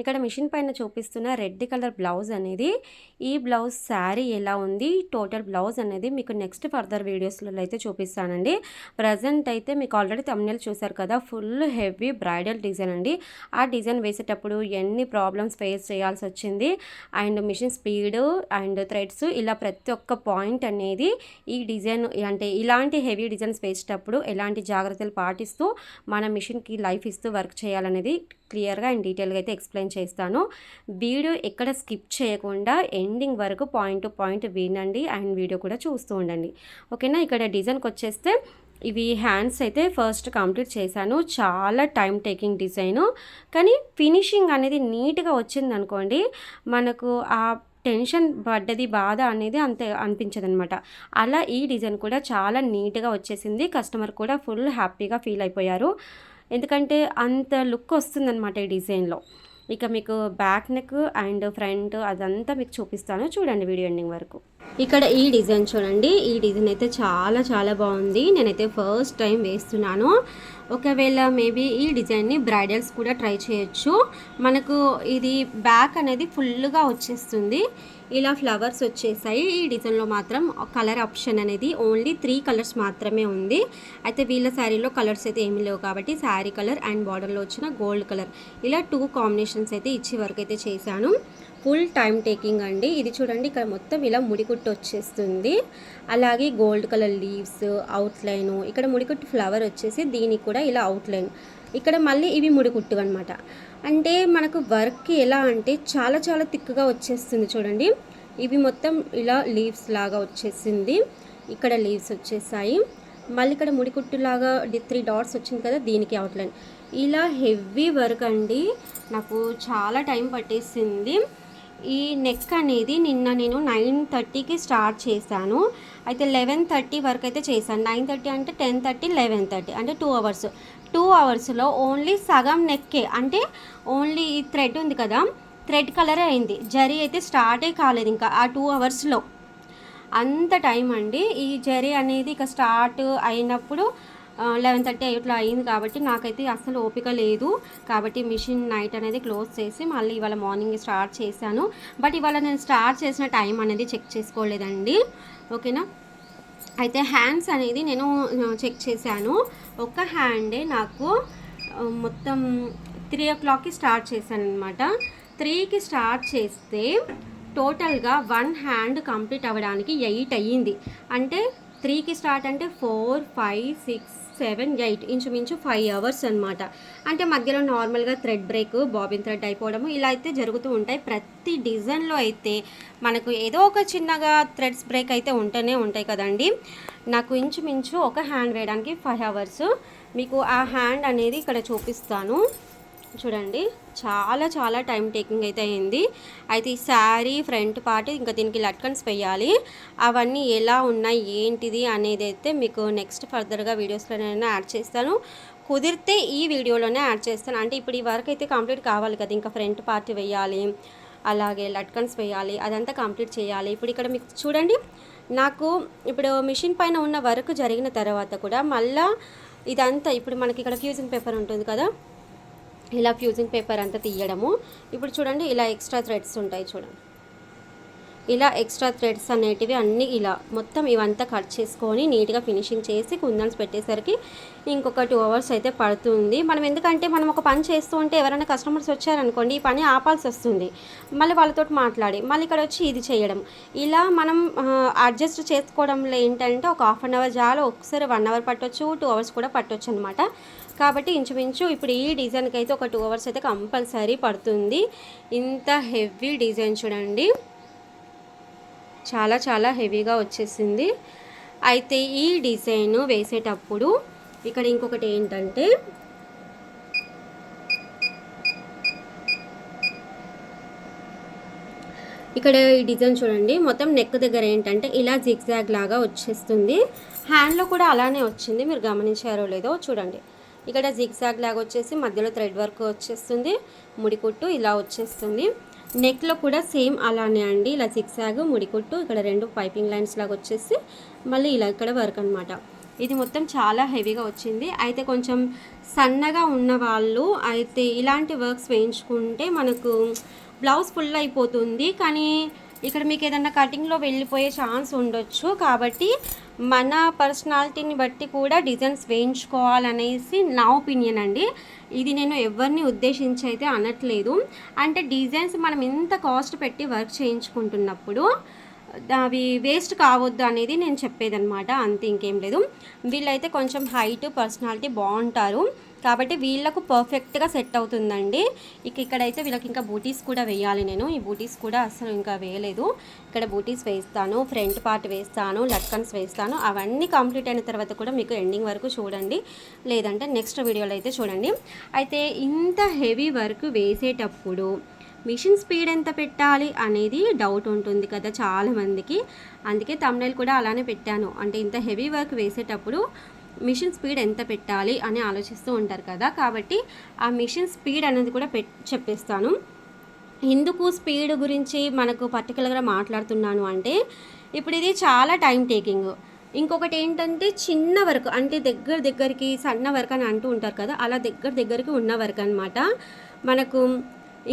ఇక్కడ మిషన్ పైన చూపిస్తున్న రెడ్ కలర్ బ్లౌజ్ అనేది ఈ బ్లౌజ్ శారీ ఎలా ఉంది టోటల్ బ్లౌజ్ అనేది మీకు నెక్స్ట్ ఫర్దర్ వీడియోస్లో అయితే చూపిస్తానండి. ప్రజెంట్ అయితే మీకు ఆల్రెడీ తమ్నెల్ చూసారు కదా ఫుల్ హెవీ బ్రైడల్ డిజైన్ అండి. ఆ డిజైన్ వేసేటప్పుడు ఎన్ని ప్రాబ్లమ్స్ ఫేస్ చేయాల్సి వచ్చింది and machine speed and threads ఇలా ప్రతి ఒక్క పాయింట్ అనేది ఈ డిజైన్ అంటే ఇలాంటి హెవీ డిజైన్స్ వేసేటప్పుడు ఎలాంటి జాగ్రత్తలు పాటిస్తూ మన మిషన్కి లైఫ్ ఇస్తూ వర్క్ చేయాలనేది క్లియర్గా అండ్ డీటెయిల్గా అయితే ఎక్స్ప్లెయిన్ చేస్తాను. వీడియో ఎక్కడ స్కిప్ చేయకుండా ఎండింగ్ వరకు పాయింట్ టు పాయింట్ వినండి అండ్ వీడియో కూడా చూస్తూ ఉండండి. ఓకేనా? ఇక్కడ డిజైన్కి వచ్చేస్తే ఇవి హ్యాండ్స్ అయితే ఫస్ట్ కంప్లీట్ చేశాను. చాలా టైం టేకింగ్ డిజైను. కానీ ఫినిషింగ్ అనేది నీట్గా వచ్చింది అనుకోండి మనకు ఆ టెన్షన్ పడ్డది బాధ అనేది అంతే అనిపించదు అనమాట అలా ఈ డిజైన్ కూడా చాలా నీట్గా వచ్చేసింది. కస్టమర్ కూడా ఫుల్ హ్యాపీగా ఫీల్ అయిపోయారు. ఎందుకంటే అంత లుక్ వస్తుందన్నమాట ఈ డిజైన్లో. ఇక మీకు బ్యాక్ నెక్ అండ్ ఫ్రంట్ అదంతా మీకు చూపిస్తాను. చూడండి వీడియో ఎండింగ్ వరకు. ఇక్కడ ఈ డిజైన్ చూడండి. ఈ డిజైన్ అయితే చాలా చాలా బాగుంది. నేనైతే ఫస్ట్ టైం వేస్తున్నాను. ఒకవేళ మేబీ ఈ డిజైన్ని బ్రైడల్స్ కూడా ట్రై చేయొచ్చు. మనకు ఇది బ్యాక్ అనేది ఫుల్గా వచ్చేస్తుంది. ఇలా ఫ్లవర్స్ వచ్చేసాయి. ఈ డిజైన్లో మాత్రం కలర్ ఆప్షన్ అనేది ఓన్లీ త్రీ కలర్స్ మాత్రమే ఉంది. అయితే వీళ్ళ శారీలో కలర్స్ అయితే ఏమీ లేవు కాబట్టి శారీ కలర్ అండ్ బార్డర్లో వచ్చిన గోల్డ్ కలర్. ఇలా టూ కాంబినేషన్స్ అయితే ఇచ్చే వరకు అయితే చేశాను. ఫుల్ టైం టేకింగ్ అండి. ఇది చూడండి ఇక్కడ మొత్తం ఇలా ముడికుట్టు వచ్చేస్తుంది. అలాగే గోల్డ్ కలర్ లీవ్స్ అవుట్లైన్ ఇక్కడ ముడికుట్టు ఫ్లవర్ వచ్చేసి దీనికి కూడా ఇలా అవుట్లైన్. ఇక్కడ మళ్ళీ ఇవి ముడికుట్టు అనమాట అంటే మనకు వర్క్ ఎలా అంటే చాలా చాలా థిక్గా వచ్చేస్తుంది చూడండి. ఇవి మొత్తం ఇలా లీవ్స్ లాగా వచ్చేసింది. ఇక్కడ లీవ్స్ వచ్చేసాయి. మళ్ళీ ఇక్కడ ముడికుట్టు లాగా త్రీ డాట్స్ వచ్చింది కదా దీనికి అవుట్లైన్. ఇలా హెవీ వర్క్ అండి. నాకు చాలా టైం పట్టేసింది. ఈ నెక్ అనేది నిన్న నేను నైన్ థర్టీకి స్టార్ట్ చేశాను. అయితే లెవెన్ థర్టీ వరకు అయితే చేశాను. నైన్ థర్టీ అంటే టెన్ థర్టీ లెవెన్ థర్టీ అంటే టూ అవర్స్ టూ అవర్స్లో ఓన్లీ సగం నెక్కే అంటే ఓన్లీ ఈ థ్రెడ్ ఉంది కదా థ్రెడ్ కలరే అయింది. జరీ అయితే స్టార్టే కాలేదు ఇంకా ఆ టూ అవర్స్లో అంత టైం అండి. ఈ జరీ అనేది ఇక స్టార్ట్ అయినప్పుడు లెవెన్ థర్టీ ఇట్లా అయింది కాబట్టి నాకైతే అసలు ఓపిక లేదు. కాబట్టి మిషన్ నైట్ అనేది క్లోజ్ చేసి మళ్ళీ ఇవాళ మార్నింగ్ స్టార్ట్ చేశాను. బట్ ఇవాళ నేను స్టార్ట్ చేసిన టైం అనేది చెక్ చేసుకోలేదండి. ఓకేనా? అయితే హ్యాండ్స్ అనేది నేను చెక్ చేశాను. ఒక హ్యాండే నాకు మొత్తం త్రీ ఓ క్లాక్కి స్టార్ట్ చేశాను అనమాట త్రీకి స్టార్ట్ చేస్తే టోటల్గా వన్ హ్యాండ్ కంప్లీట్ అవ్వడానికి ఎయిట్ అయ్యింది. అంటే త్రీకి స్టార్ట్ అంటే four five six seven eight ఇంచుమించు ఫైవ్ అవర్స్ అనమాట అంటే మధ్యలో నార్మల్గా థ్రెడ్ బ్రేక్ బాబిన్ థ్రెడ్ అయిపోవడము ఇలా అయితే జరుగుతూ ఉంటాయి. ప్రతి డిజైన్లో అయితే మనకు ఏదో ఒక చిన్నగా థ్రెడ్స్ బ్రేక్ అయితే ఉంటూనే ఉంటాయి కదండి. నాకు ఇంచుమించు ఒక హ్యాండ్ వేయడానికి ఫైవ్ అవర్స్. మీకు ఆ హ్యాండ్ అనేది ఇక్కడ చూపిస్తాను. చూడండి చాలా చాలా టైం టేకింగ్ అయితే అయింది. అయితే ఈ శారీ ఫ్రంట్ పార్ట్ ఇంకా దీనికి లట్కన్స్ వేయాలి. అవన్నీ ఎలా ఉన్నాయి ఏంటిది అనేది అయితే మీకు నెక్స్ట్ ఫర్దర్గా వీడియోస్లో నేను యాడ్ చేస్తాను. కుదిరితే ఈ వీడియోలోనే యాడ్ చేస్తాను. అంటే ఇప్పుడు ఈ వర్క్ అయితే కంప్లీట్ కావాలి కదా ఇంకా ఫ్రంట్ పార్ట్ వేయాలి అలాగే లట్కన్స్ వేయాలి అదంతా కంప్లీట్ చేయాలి. ఇప్పుడు ఇక్కడ మీకు చూడండి నాకు ఇప్పుడు మిషన్ పైన ఉన్న వర్క్ జరిగిన తర్వాత కూడా మళ్ళీ ఇదంతా ఇప్పుడు మనకి ఇక్కడ ఫ్యూజింగ్ పేపర్ ఉంటుంది కదా ఇలా ఫ్యూజింగ్ పేపర్ అంతా తీయడము. ఇప్పుడు చూడండి ఇలా ఎక్స్ట్రా థ్రెడ్స్ ఉంటాయి చూడండి. ఇలా ఎక్స్ట్రా థ్రెడ్స్ అనేటివి అన్నీ ఇలా మొత్తం ఇవంతా కట్ చేసుకొని నీట్గా ఫినిషింగ్ చేసి కుందన్స్ పెట్టేసరికి ఇంకొక టూ అవర్స్ అయితే పడుతుంది. మనం ఎందుకంటే మనం ఒక పని చేస్తూ ఉంటే ఎవరైనా కస్టమర్స్ వచ్చారనుకోండి ఈ పని ఆపాల్సి వస్తుంది. మళ్ళీ వాళ్ళతో మాట్లాడి మళ్ళీ ఇక్కడ వచ్చి ఇది చేయడం. ఇలా మనం అడ్జస్ట్ చేసుకోవడంలో ఏంటంటే ఒక హాఫ్ అన్ అవర్ చాలా ఒకసారి వన్ అవర్ పట్టొచ్చు టూ అవర్స్ కూడా పట్టొచ్చు అనమాట కాబట్టి ఇంచుమించు ఇప్పుడు ఈ డిజైన్కి అయితే ఒక టూ అవర్స్ అయితే కంపల్సరీ పడుతుంది. ఇంత హెవీ డిజైన్ చూడండి. చాలా చాలా హెవీగా వచ్చేసింది. అయితే ఈ డిజైన్ వేసేటప్పుడు ఇక్కడ ఇంకొకటి ఏంటంటే ఇక్కడ ఈ డిజైన్ చూడండి. మొత్తం నెక్ దగ్గర ఏంటంటే ఇలా జిగ్జాగ్ లాగా వచ్చేస్తుంది. హ్యాండ్లో కూడా అలానే వచ్చింది. మీరు గమనించారో లేదో చూడండి. ఇక్కడ జిగ్జాగ్ లాగా వచ్చేసి మధ్యలో థ్రెడ్ వర్క్ వచ్చేస్తుంది. ముడికుట్టు ఇలా వచ్చేస్తుంది. నెక్లో కూడా సేమ్ అలానే అండి. ఇలా జిగ్జాగ్ ముడికుట్టు ఇక్కడ రెండు పైపింగ్ లైన్స్ లాగా వచ్చేసి మళ్ళీ ఇలా ఇక్కడ వర్క్ అనమాట ఇది మొత్తం చాలా హెవీగా వచ్చింది. అయితే కొంచెం సన్నగా ఉన్న వాళ్ళు అయితే ఇలాంటి వర్క్స్ వేయించుకుంటే మనకు బ్లౌజ్ ఫుల్ అయిపోతుంది. కానీ ఇక్కడ మీకు ఏదన్నా కటింగ్లో వెళ్ళిపోయే ఛాన్స్ ఉండొచ్చు. కాబట్టి మన పర్సనాలిటీని బట్టి కూడా డిజైన్స్ వేయించుకోవాలనేసి నా ఒపీనియన్ అండి. ఇది నేను ఎవరిని ఉద్దేశించి అయితే అనట్లేదు. అంటే డిజైన్స్ మనం ఇంత కాస్ట్ పెట్టి వర్క్ చేయించుకుంటున్నప్పుడు అవి వేస్ట్ కావద్దు అనేది నేను చెప్పేదన్నమాట. అంతే ఇంకేం లేదు. వీళ్ళైతే కొంచెం హైట్ పర్సనాలిటీ బాగుంటారు. కాబట్టి వీళ్ళకు పర్ఫెక్ట్గా సెట్ అవుతుందండి. ఇక ఇక్కడైతే వీళ్ళకి ఇంకా బూటీస్ కూడా వేయాలి నేను. ఈ బూటీస్ కూడా అసలు ఇంకా వేయలేదు. ఇక్కడ బూటీస్ వేస్తాను ఫ్రంట్ పార్ట్ వేస్తాను లట్కన్స్ వేస్తాను. అవన్నీ కంప్లీట్ అయిన తర్వాత కూడా మీకు ఎండింగ్ వరకు చూడండి. లేదంటే నెక్స్ట్ వీడియోలో అయితే చూడండి. అయితే ఇంత హెవీ వర్క్ వేసేటప్పుడు మిషన్ స్పీడ్ ఎంత పెట్టాలి అనేది డౌట్ ఉంటుంది కదా చాలామందికి. అందుకే తమిళ కూడా అలానే పెట్టాను. అంటే ఇంత హెవీ వర్క్ వేసేటప్పుడు మిషన్ స్పీడ్ ఎంత పెట్టాలి అని ఆలోచిస్తూ ఉంటారు కదా. కాబట్టి ఆ మిషన్ స్పీడ్ అనేది కూడా పెట్ చెప్పేస్తాను. ఎందుకు స్పీడ్ గురించి మనకు పర్టికులర్గా మాట్లాడుతున్నాను అంటే ఇప్పుడు ఇది చాలా టైం టేకింగ్ ఇంకొకటి ఏంటంటే చిన్న వర్క్ అంటే దగ్గర దగ్గరికి సన్న వర్క్ అని అంటూ ఉంటారు కదా అలా దగ్గర దగ్గరికి ఉన్న వర్క్ అనమాట మనకు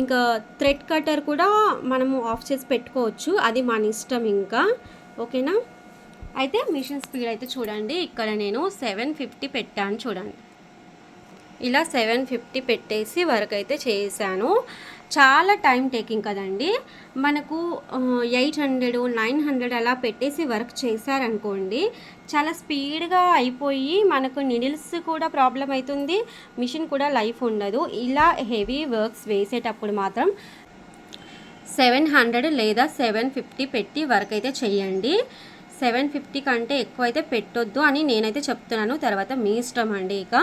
ఇంకా థ్రెడ్ కటర్ కూడా మనము ఆఫ్ చేసి పెట్టుకోవచ్చు. అది మన ఇష్టం ఇంకా. ఓకేనా? అయితే మిషన్ స్పీడ్ అయితే చూడండి. ఇక్కడ నేను సెవెన్ ఫిఫ్టీ పెట్టాను చూడండి. ఇలా సెవెన్ ఫిఫ్టీ పెట్టేసి వర్క్ అయితే చేశాను. చాలా టైం టేకింగ్ కదండి. మనకు ఎయిట్ హండ్రెడ్ నైన్ హండ్రెడ్ అలా పెట్టేసి వర్క్ చేశారనుకోండి చాలా స్పీడ్గా అయిపోయి మనకు నిడిల్స్ కూడా ప్రాబ్లం అవుతుంది మిషన్ కూడా లైఫ్ ఉండదు. ఇలా హెవీ వర్క్స్ వేసేటప్పుడు మాత్రం సెవెన్ హండ్రెడ్ లేదా సెవెన్ ఫిఫ్టీ పెట్టి వర్క్ అయితే చేయండి. సెవెన్ ఫిఫ్టీ కంటే ఎక్కువ అయితే పెట్టొద్దు అని నేనైతే చెప్తున్నాను. తర్వాత మీ ఇష్టం అండి ఇక.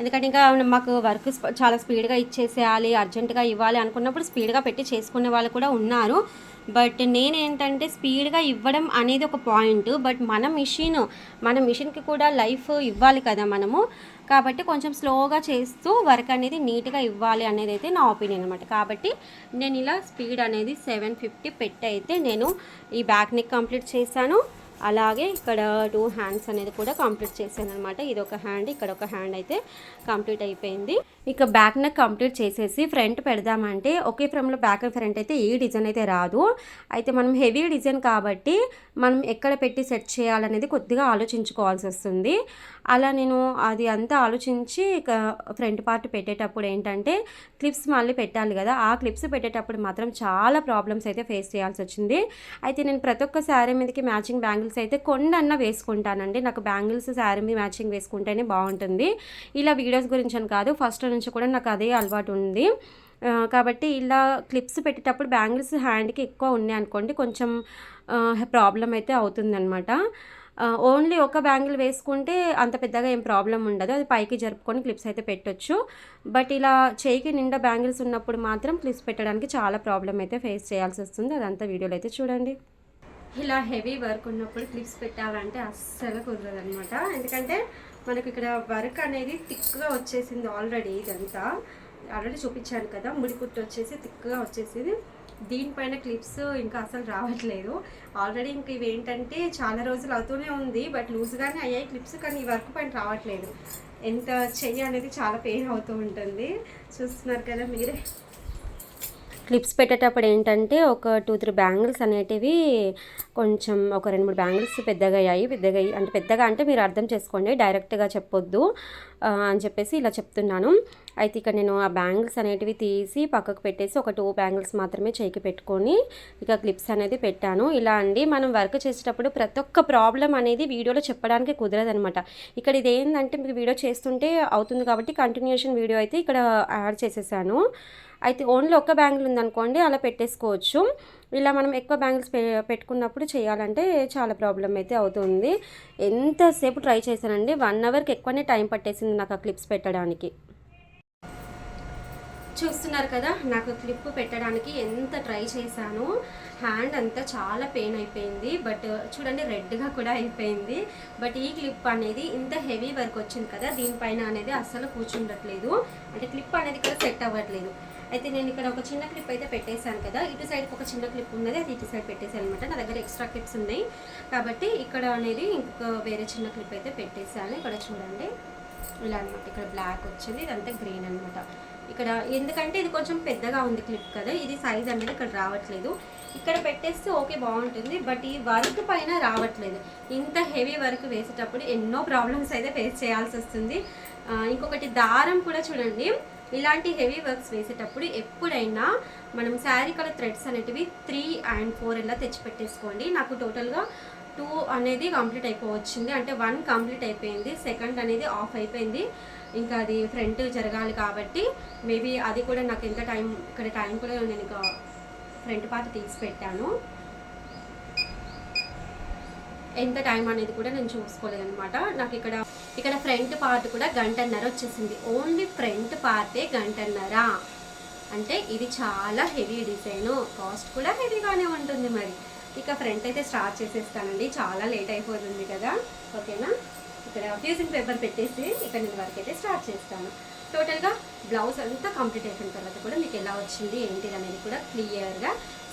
ఎందుకంటే ఇంకా మాకు వర్క్ చాలా స్పీడ్గా ఇచ్చేసేయాలి అర్జెంటుగా ఇవ్వాలి అనుకున్నప్పుడు స్పీడ్గా పెట్టి చేసుకునే వాళ్ళు కూడా ఉన్నారు. బట్ నేనేంటంటే స్పీడ్గా ఇవ్వడం అనేది ఒక పాయింట్. బట్ మన మిషన్ మన మిషన్కి కూడా లైఫ్ ఇవ్వాలి కదా మనము. కాబట్టి కొంచెం స్లోగా చేస్తూ వర్క్ అనేది నీట్గా ఇవ్వాలి అనేది అయితే నా ఒపీనియన్ అనమాట కాబట్టి నేను ఇలా స్పీడ్ అనేది సెవెన్ ఫిఫ్టీ పెట్టి అయితే నేను ఈ బ్యాక్ నెక్ కంప్లీట్ చేశాను. అలాగే ఇక్కడ టూ హ్యాండ్స్ అనేది కూడా కంప్లీట్ చేశాను అనమాట ఇది ఒక హ్యాండ్ ఇక్కడ ఒక హ్యాండ్ అయితే కంప్లీట్ అయిపోయింది. ఇక బ్యాక్ నెక్ కంప్లీట్ చేసేసి ఫ్రంట్ పెడదామంటే ఒకే ఫ్రేమ్లో బ్యాక్ అండ్ ఫ్రంట్ అయితే ఈ డిజైన్ అయితే రాదు. అయితే మనం హెవీ డిజైన్ కాబట్టి మనం ఎక్కడ పెట్టి సెట్ చేయాలనేది కొద్దిగా ఆలోచించుకోవాల్సి వస్తుంది. అలా నేను అది అంతా ఆలోచించి ఇక ఫ్రంట్ పార్ట్ పెట్టేటప్పుడు ఏంటంటే క్లిప్స్ మళ్ళీ పెట్టాలి కదా. ఆ క్లిప్స్ పెట్టేటప్పుడు మాత్రం చాలా ప్రాబ్లమ్స్ అయితే ఫేస్ చేయాల్సి వచ్చింది. అయితే నేను ప్రతి ఒక్క శారీ మీదకి మ్యాచింగ్ బ్యాంగిల్స్ అయితే కొండన్నా వేసుకుంటానండి. నాకు బ్యాంగిల్స్ శారీ మీద మ్యాచింగ్ వేసుకుంటేనే బాగుంటుంది. ఇలా వీడియోస్ గురించి అని కాదు. ఫస్ట్ నుంచి కూడా నాకు అదే అలవాటు ఉంది. కాబట్టి ఇలా క్లిప్స్ పెట్టేటప్పుడు బ్యాంగిల్స్ హ్యాండ్కి ఎక్కువ ఉన్నాయి అనుకోండి కొంచెం ప్రాబ్లం అయితే అవుతుందన్నమాట. ఓన్లీ ఒక బ్యాంగిల్ వేసుకుంటే అంత పెద్దగా ఏం ప్రాబ్లం ఉండదు. అది పైకి జరుపుకొని క్లిప్స్ అయితే పెట్టొచ్చు. బట్ ఇలా చేయికి నిండా బ్యాంగిల్స్ ఉన్నప్పుడు మాత్రం క్లిప్స్ పెట్టడానికి చాలా ప్రాబ్లం అయితే ఫేస్ చేయాల్సి వస్తుంది. అదంతా వీడియోలో అయితే చూడండి. ఇలా హెవీ వర్క్ ఉన్నప్పుడు క్లిప్స్ పెట్టాలంటే అస్సలు కుదరదు అనమాట ఎందుకంటే మనకి ఇక్కడ వర్క్ అనేది థిక్గా వచ్చేసింది ఆల్రెడీ ఇదంతా. ఆల్రెడీ చూపించాను కదా ముడి కుట్టు వచ్చేసి థిక్గా వచ్చేసింది. దీనిపైన క్లిప్స్ ఇంకా అసలు రావట్లేదు. ఆల్రెడీ ఇంక ఇవేంటంటే చాలా రోజులు అవుతూనే ఉంది బట్ లూజ్గానే అయ్యాయి క్లిప్స్ కానీ ఈ వర్క్ పైన రావట్లేదు. ఎంత చెయ్యి అనేది చాలా పెయిన్ అవుతూ ఉంటుంది. చూస్తున్నారు కదా మీరే. క్లిప్స్ పెట్టేటప్పుడు ఏంటంటే ఒక టూ త్రీ బ్యాంగిల్స్ అనేటివి కొంచెం ఒక రెండు మూడు బ్యాంగిల్స్ పెద్దగా అయ్యాయి. పెద్దగా అంటే పెద్దగా అంటే మీరు అర్థం చేసుకోండి డైరెక్ట్గా చెప్పొద్దు అని చెప్పేసి ఇలా చెప్తున్నాను. అయితే ఇక్కడ నేను ఆ బ్యాంగిల్స్ అనేటివి తీసి పక్కకు పెట్టేసి ఒక టూ బ్యాంగిల్స్ మాత్రమే చేయికి పెట్టుకొని ఇక క్లిప్స్ అనేది పెట్టాను. ఇలా అండి మనం వర్క్ చేసేటప్పుడు ప్రతి ఒక్క ప్రాబ్లం అనేది వీడియోలో చెప్పడానికి కుదరదనమాట ఇక్కడ ఇది ఏంటంటే మీకు వీడియో చేస్తుంటే అవుతుంది కాబట్టి కంటిన్యూషన్ వీడియో అయితే ఇక్కడ యాడ్ చేసేసాను. అయితే ఓన్లీ ఒక్క బ్యాంగిల్ ఉందనుకోండి అలా పెట్టేసుకోవచ్చు. ఇలా మనం ఎక్కువ బ్యాంగిల్స్ పె పెట్టుకున్నప్పుడు చేయాలంటే చాలా ప్రాబ్లం అయితే అవుతుంది. ఎంతసేపు ట్రై చేశానండి వన్ అవర్కి ఎక్కువనే టైం పట్టేసింది నాకు ఆ క్లిప్స్ పెట్టడానికి. చూస్తున్నారు కదా నాకు క్లిప్ పెట్టడానికి ఎంత ట్రై చేశాను హ్యాండ్ అంతా చాలా పెయిన్ అయిపోయింది బట్ చూడండి రెడ్గా కూడా అయిపోయింది. బట్ ఈ క్లిప్ అనేది ఇంత హెవీ వర్క్ వచ్చింది కదా దీనిపైన అనేది అస్సలు కూర్చుండట్లేదు. అంటే క్లిప్ అనేది ఇక్కడ సెట్ అవ్వట్లేదు. అయితే నేను ఇక్కడ ఒక చిన్న క్లిప్ అయితే పెట్టేశాను కదా ఇటు సైడ్కి ఒక చిన్న క్లిప్ ఉన్నది అది ఇటు సైడ్ పెట్టేశాను అనమాట నా దగ్గర ఎక్స్ట్రా క్లిప్స్ ఉన్నాయి. కాబట్టి ఇక్కడ అనేది ఇంకొక వేరే చిన్న క్లిప్ అయితే పెట్టేశాను. ఇక్కడ చూడండి. ఇలా అనమాట ఇక్కడ బ్లాక్ వచ్చింది ఇదంతా గ్రీన్ అనమాట ఇక్కడ ఎందుకంటే ఇది కొంచెం పెద్దగా ఉంది క్లిప్ కదా ఇది సైజ్ అనేది ఇక్కడ రావట్లేదు. ఇక్కడ పెట్టేస్తే ఓకే బాగుంటుంది బట్ ఈ వర్క్ పైన రావట్లేదు. ఇంత హెవీ వర్క్ వేసేటప్పుడు ఎన్నో ప్రాబ్లమ్స్ అయితే ఫేస్ చేయాల్సి వస్తుంది. ఇంకొకటి దారం కూడా చూడండి. ఇలాంటి హెవీ వర్క్స్ వేసేటప్పుడు ఎప్పుడైనా మనం శారీ కలర్ థ్రెడ్స్ అనేటివి త్రీ అండ్ ఫోర్ ఇలా తెచ్చి పెట్టేసుకోండి. నాకు టోటల్గా టూ అనేది కంప్లీట్ అయిపోవచ్చింది. అంటే వన్ కంప్లీట్ అయిపోయింది సెకండ్ అనేది ఆఫ్ అయిపోయింది. ఇంకా అది ఫ్రంట్ జరగాలి కాబట్టి మేబీ అది కూడా నాకు ఎంత టైం ఇక్కడ టైం కూడా నేను ఇంకా ఫ్రంట్ పార్ట్ తీసి పెట్టాను ఎంత టైం అనేది కూడా నేను చూసుకోలేదన్నమాట. నాకు ఇక్కడ ఇక్కడ ఫ్రంట్ పార్ట్ కూడా గంటన్నర వచ్చేసింది. ఓన్లీ ఫ్రంట్ పార్టే గంటన్నర. అంటే ఇది చాలా హెవీ డిజైన్. కాస్ట్ కూడా హెవీగానే ఉంటుంది మరి. ఇక ఫ్రంట్ అయితే స్టార్ట్ చేసేస్తానండి. చాలా లేట్ అయిపోతుంది కదా. ఓకేనా? ఇక్కడ ఫ్యూజింగ్ పేపర్ పెట్టేసి ఇక్కడ నేను వర్క్ అయితే స్టార్ట్ చేస్తాను. టోటల్గా బ్లౌజ్ అంతా కంప్లీట్ అయిపోయిన తర్వాత కూడా మీకు ఎలా వచ్చింది ఏంటిది అనేది కూడా క్లియర్గా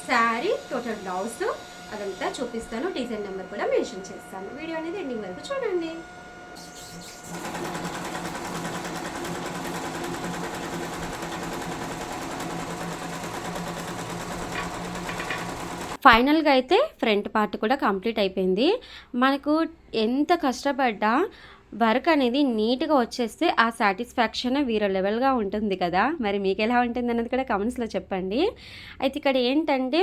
శారీ టోటల్ బ్లౌజ్ అదంతా చూపిస్తాను. డిజైన్ నెంబర్ కూడా మెన్షన్ చేస్తాను. వీడియో అనేది ఎండింగ్ వరకు చూడండి. ఫైనల్గా అయితే ఫ్రంట్ పార్ట్ కూడా కంప్లీట్ అయిపోయింది. మనకు ఎంత కష్టపడ్డా వర్క్ అనేది నీట్గా వచ్చేస్తే ఆ సాటిస్ఫాక్షన్ వీరో లెవెల్గా ఉంటుంది కదా. మరి మీకు ఎలా ఉంటుంది అన్నది కూడా కమెంట్స్లో చెప్పండి. అయితే ఇక్కడ ఏంటంటే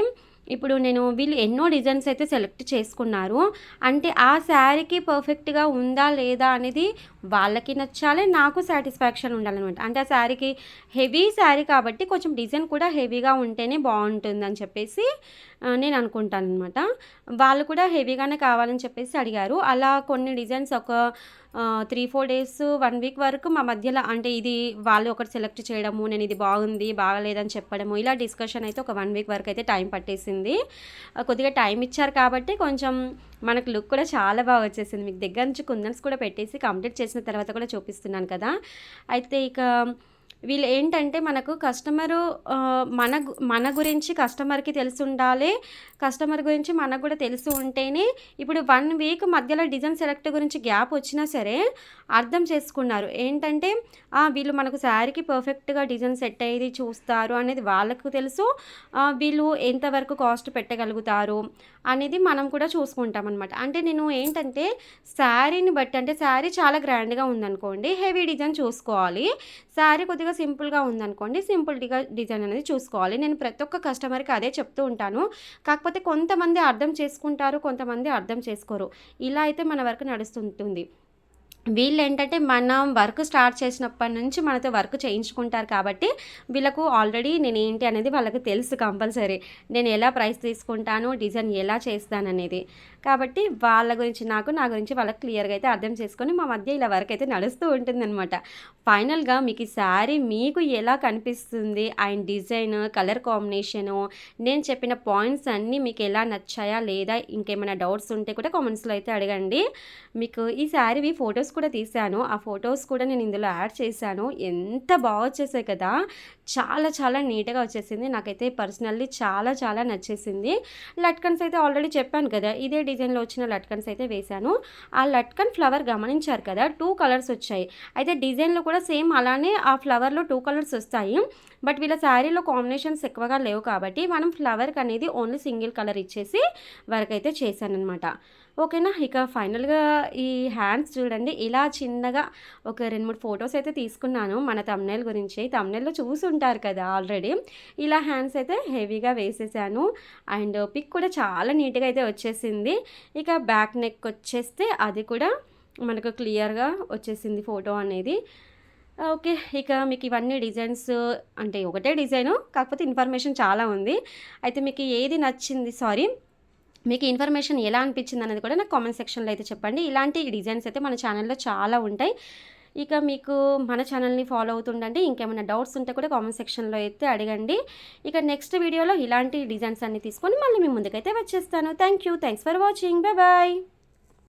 ఇప్పుడు నేను వీళ్ళు ఎన్నో డిజైన్స్ అయితే సెలెక్ట్ చేసుకున్నారు. అంటే ఆ శారీకి పర్ఫెక్ట్గా ఉందా లేదా అనేది వాళ్ళకి నచ్చాలి నాకు సాటిస్ఫాక్షన్ ఉండాలన్నమాట. అంటే ఆ శారీకి హెవీ శారీ కాబట్టి కొంచెం డిజైన్ కూడా హెవీగా ఉంటేనే బాగుంటుంది అని చెప్పేసి నేను అనుకుంటాను అనమాట వాళ్ళు కూడా హెవీగానే కావాలని చెప్పేసి అడిగారు. అలా కొన్ని డిజైన్స్ ఒక three four days one week వరకు మా మధ్యలో అంటే ఇది వాళ్ళు ఒకటి సెలెక్ట్ చేయడము నేను ఇది బాగుంది బాగలేదని చెప్పడము ఇలా డిస్కషన్ అయితే ఒక వన్ వీక్ వరకు అయితే టైం పట్టేసింది. కొద్దిగా టైం ఇచ్చారు కాబట్టి కొంచెం మనకు లుక్ కూడా చాలా బాగా వచ్చేసింది. మీకు దగ్గర నుంచి కుందన్స్ కూడా పెట్టేసి కంప్లీట్ చేసిన తర్వాత కూడా చూపిస్తున్నాను కదా. అయితే ఇక వీళ్ళు ఏంటంటే మనకు కస్టమరు మన గు- మన గురించి కస్టమర్కి తెలిసి ఉండాలి కస్టమర్ గురించి మనకు కూడా తెలిసి ఉంటేనే ఇప్పుడు వన్ వీక్ మధ్యలో డిజైన్ సెలెక్ట్ గురించి గ్యాప్ వచ్చినా సరే అర్థం చేసుకున్నారు. ఏంటంటే వీళ్ళు మనకు శారీకి పర్ఫెక్ట్గా డిజైన్ సెట్ అయ్యేది చూస్తారు అనేది వాళ్ళకు తెలుసు. వీళ్ళు ఎంతవరకు కాస్ట్ పెట్టగలుగుతారు అనేది మనం కూడా చూసుకుంటాం అనమాట అంటే నేను ఏంటంటే శారీని బట్టి అంటే శారీ చాలా గ్రాండ్గా ఉందనుకోండి హెవీ డిజైన్ చూసుకోవాలి. శారీ కొద్దిగా సింపుల్గా ఉందనుకోండి సింపుల్ డిజైన్ అనేది చూసుకోవాలి. నేను ప్రతి ఒక్క కస్టమర్కి అదే చెప్తూ ఉంటాను. కాకపోతే కొంతమంది అర్థం చేసుకుంటారు కొంతమంది అర్థం చేసుకోరు. ఇలా అయితే మన వరకు నడుస్తుంటుంది. వీళ్ళు ఏంటంటే మనం వర్క్ స్టార్ట్ చేసినప్పటి నుంచి మనతో వర్క్ చేయించుకుంటారు కాబట్టి వీళ్ళకు ఆల్రెడీ నేను ఏంటి అనేది వాళ్ళకి తెలుసు కంపల్సరీ. నేను ఎలా ప్రైస్ తీసుకుంటాను డిజైన్ ఎలా చేస్తాను అనేది కాబట్టి వాళ్ళ గురించి నాకు నా గురించి వాళ్ళకి క్లియర్గా అయితే అర్థం చేసుకొని మా మధ్య ఇలా వర్క్ అయితే నడుస్తూ ఉంటుందన్నమాట. ఫైనల్గా మీకు ఈ శారీ మీకు ఎలా కనిపిస్తుంది? ఆయన డిజైన్ కలర్ కాంబినేషను నేను చెప్పిన పాయింట్స్ అన్నీ మీకు ఎలా నచ్చాయా? లేదా ఇంకేమైనా డౌట్స్ ఉంటే కూడా కామెంట్స్లో అయితే అడగండి. మీకు ఈ శారీవి ఫొటోస్ కూడా తీశాను. ఆ ఫొటోస్ కూడా నేను ఇందులో యాడ్ చేశాను. ఎంత బాగా వచ్చేసాయి కదా! చాలా చాలా నీట్గా వచ్చేసింది. నాకైతే పర్సనల్లీ చాలా చాలా నచ్చేసింది. లట్కన్స్ అయితే ఆల్రెడీ చెప్పాను కదా ఇదే డిజైన్లో వచ్చిన లట్కన్స్ అయితే వేశాను. ఆ లట్కన్ ఫ్లవర్ గమనించారు కదా టూ కలర్స్ వచ్చాయి. అయితే డిజైన్లో కూడా సేమ్ అలానే ఆ ఫ్లవర్లో టూ కలర్స్ వస్తాయి. బట్ వీళ్ళ శారీలో కాంబినేషన్స్ ఎక్కువగా లేవు కాబట్టి మనం ఫ్లవర్కి అనేది ఓన్లీ సింగిల్ కలర్ ఇచ్చేసి వర్క్ అయితే చేశానమాట ఓకేనా? ఇక ఫైనల్గా ఈ హ్యాండ్స్ చూడండి. ఇలా చిన్నగా ఒక రెండు మూడు ఫొటోస్ అయితే తీసుకున్నాను మన తమ్నెల్ గురించి. తమ్నేల్లో చూసి ఉంటారు కదా ఆల్రెడీ. ఇలా హ్యాండ్స్ అయితే హెవీగా వేసేసాను. అండ్ పిక్ కూడా చాలా నీట్గా అయితే వచ్చేసింది. ఇక బ్యాక్ నెక్ వచ్చేస్తే అది కూడా మనకు క్లియర్గా వచ్చేసింది ఫోటో అనేది. ఓకే ఇక మీకు ఇవన్నీ డిజైన్స్ అంటే ఒకటే డిజైను కాకపోతే ఇన్ఫర్మేషన్ చాలా ఉంది. అయితే మీకు ఏది నచ్చింది సారీ మీకు ఇన్ఫర్మేషన్ ఎలా అనిపించింది అనేది కూడా నాకు కామెంట్ సెక్షన్లో అయితే చెప్పండి. ఇలాంటి డిజైన్స్ అయితే మన ఛానల్లో చాలా ఉంటాయి. ఇక మీకు మన ఛానల్ని ఫాలో అవుతుండండి ఇంకేమైనా డౌట్స్ ఉంటే కూడా కామెంట్ సెక్షన్లో అయితే అడగండి. ఇక నెక్స్ట్ వీడియోలో ఇలాంటి డిజైన్స్ అన్ని తీసుకొని మళ్ళీ మీ ముందుకైతే వచ్చేస్తాను. Thank you thanks for watching bye bye